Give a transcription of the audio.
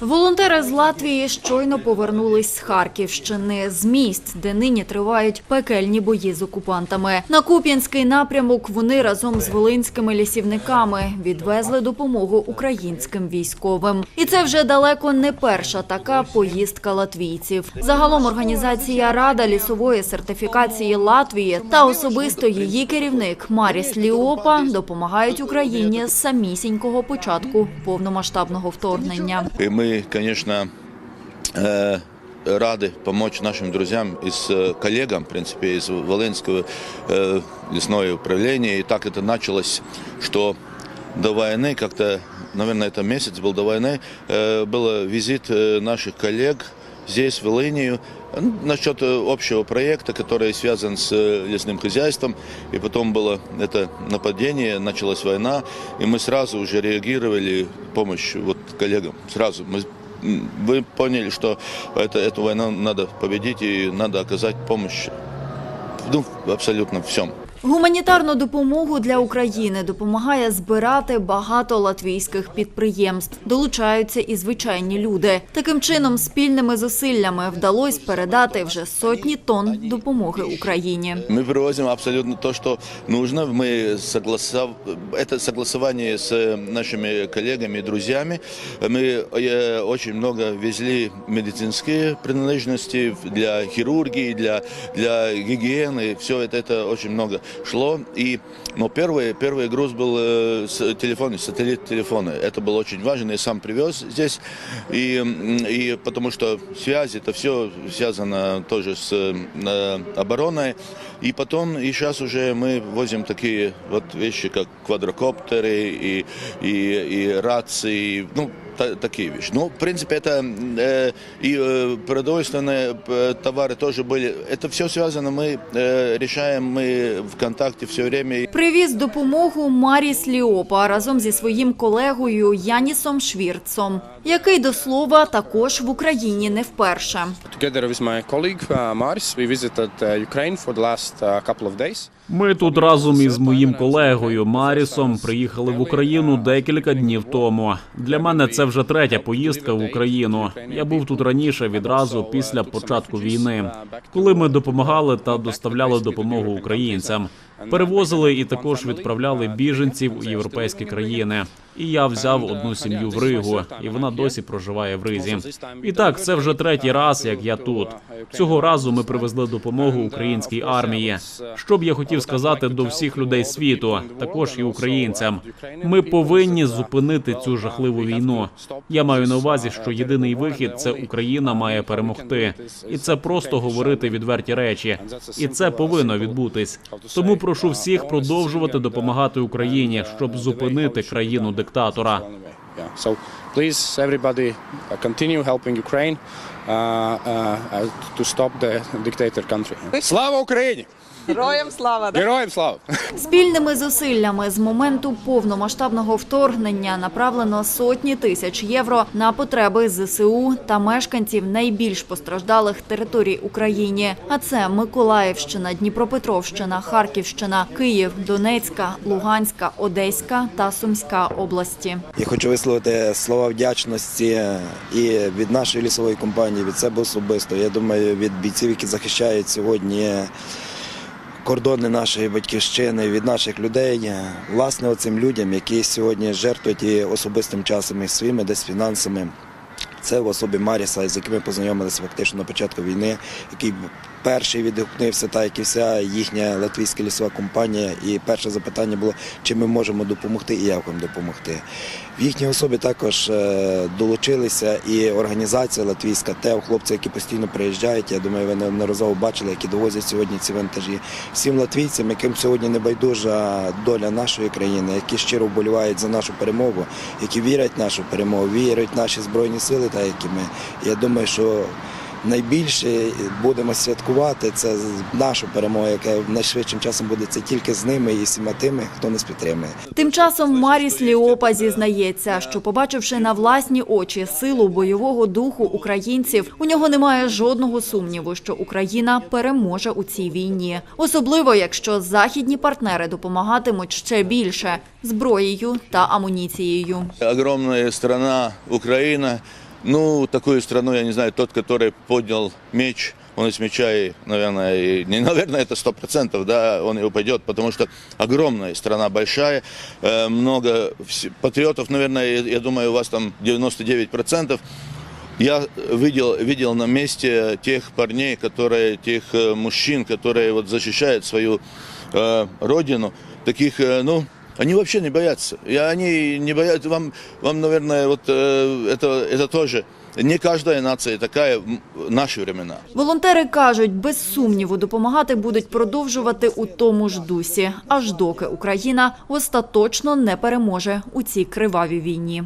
Волонтери з Латвії щойно повернулись з Харківщини, з місць, де нині тривають пекельні бої з окупантами. На Куп'янський напрямок вони разом з волинськими лісівниками відвезли допомогу українським військовим. І це вже далеко не перша така поїздка латвійців. Загалом організація Рада лісової сертифікації Латвії та особисто її керівник Маріс Ліопа допомагають Україні з самісінького початку повномасштабного вторгнення. И мы, конечно, э, рады помочь нашим друзьям и с э, коллегам, в принципе, из Волынского э, лесное управление. И так это началось, что до войны, как-то, наверное, это месяц был до войны, э, был визит э, наших коллег здесь, в Волынию, ну, насчет э, общего проекта, который связан с э, лесным хозяйством. И потом было это нападение, началась война, и мы сразу уже реагировали, помощь вот коллегам, сразу. Мы м, вы поняли, что это, эту войну надо победить и надо оказать помощь ну, абсолютно всем. Гуманітарну допомогу для України допомагає збирати багато латвійських підприємств. Долучаються і звичайні люди. Таким чином, спільними зусиллями вдалося передати вже сотні тонн допомоги Україні. Мы привозим абсолютно то, что нужно. Мы согласов... Это согласование с э, нашими коллегами и друзьями. Мы э, очень много везли медицинские принадлежности для хирургии, для, для гигиены. Все это, это очень много шло. И, но первый, первый груз был э, с телефоны, сателлит телефоны. Это было очень важно. Я сам привез здесь. И, м, и потому что связи, это все связано тоже с э, обороной. И потом, и сейчас уже мы возим такие вот вещи, как квадрокоптеры и, и, и рации, ну, та- такие вещи. Ну, в принципе, это э, и э, продовольственные э, товары тоже были. Это все связано, мы э, решаем, мы в контакте все время. Привіз допомогу Маріс Ліопа разом зі своїм колегою Янісом Швірцом, який до слова також в Україні не вперше. Together with my colleague uh, Maris, we visited uh, Ukraine for the last uh, couple of days. Ми тут разом із моїм колегою Марісом приїхали в Україну декілька днів тому. Для мене це вже третя поїздка в Україну. Я був тут раніше, відразу після початку війни, коли ми допомагали та доставляли допомогу українцям. Перевозили і також відправляли біженців у європейські країни. І я взяв одну сім'ю в Ригу, і вона досі проживає в Ризі. І так, це вже третій раз, як я тут. Цього разу ми привезли допомогу українській армії. Що б я хотів сказати до всіх людей світу, також і українцям. Ми повинні зупинити цю жахливу війну. Я маю на увазі, що єдиний вихід це Україна має перемогти, і це просто говорити відверті речі. І це повинно відбутись. Тому прошу всіх продовжувати допомагати Україні, щоб зупинити країну диктатора. To stop the dictator country. Слава Україні! Героям слава! да? Героям слава! Спільними зусиллями з моменту повномасштабного вторгнення направлено сотні тисяч євро на потреби ЗСУ та мешканців найбільш постраждалих територій України. А це Миколаївщина, Дніпропетровщина, Харківщина, Київ, Донецька, Луганська, Одеська та Сумська області. Я хочу висловити слова вдячності і від нашої лісової компанії, від себе особисто. Я думаю, від бійців, які захищають сьогодні кордони нашої батьківщини, від наших людей, власне, оцим людям, які сьогодні жертвують і особистим часом і своїми десь фінансами. Це в особі Маріса, з яким ми познайомилися фактично на початку війни, який перший відгукнувся, так як і вся їхня латвійська лісова компанія. І перше запитання було, чи ми можемо допомогти і як вам допомогти. В їхній особі також е, долучилися і організація латвійська ТЕО, хлопці, які постійно приїжджають. Я думаю, ви неодноразово бачили, які довозять сьогодні ці вантажі. Всім латвійцям, яким сьогодні не байдужа доля нашої країни, які щиро вболівають за нашу перемогу, які вірять в нашу перемогу, вірять в наші збройні сили, так як і ми. Я думаю, що найбільше будемо святкувати це нашу перемогу, яка найшвидшим часом буде це тільки з ними і всіма тими, хто нас підтримує. Тим часом Маріс Ліопа зізнається, що побачивши на власні очі силу бойового духу українців, у нього немає жодного сумніву, що Україна переможе у цій війні, особливо якщо західні партнери допомагатимуть ще більше зброєю та амуніцією. Огромная страна Украина, Ну, такую страну, я не знаю, тот, который поднял меч, он из меча, и, наверное, и, не наверное, это сто процентов, да, он и упадет, потому что огромная страна, большая, э, много патриотов, наверное, я, я думаю, у вас там 99 процентов. Я видел, видел на месте тех парней, которые, тех э, мужчин, которые вот защищают свою э, родину, таких, э, ну, они вообще не боятся. И они не боятся. Вам, вам наверное, вот э, это, это тоже. Не каждая нация такая в наши времена. Волонтери кажуть, без сумніву допомагати будуть продовжувати у тому ж дусі, аж доки Україна остаточно не переможе у цій кривавій війні.